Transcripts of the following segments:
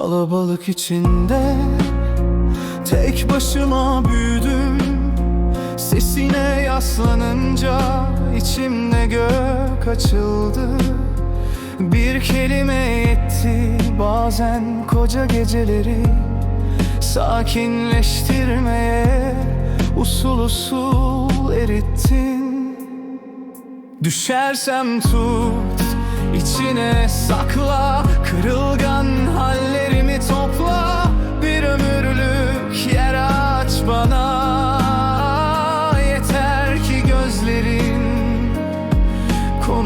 Kalabalık içinde Tek başıma büyüdüm. Sesine yaslanınca içimde gök açıldı. Bir kelime yetti bazen koca geceleri Sakinleştirmeye usul usul erittin. Düşersem tut içine sakla Kırılgan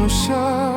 留下。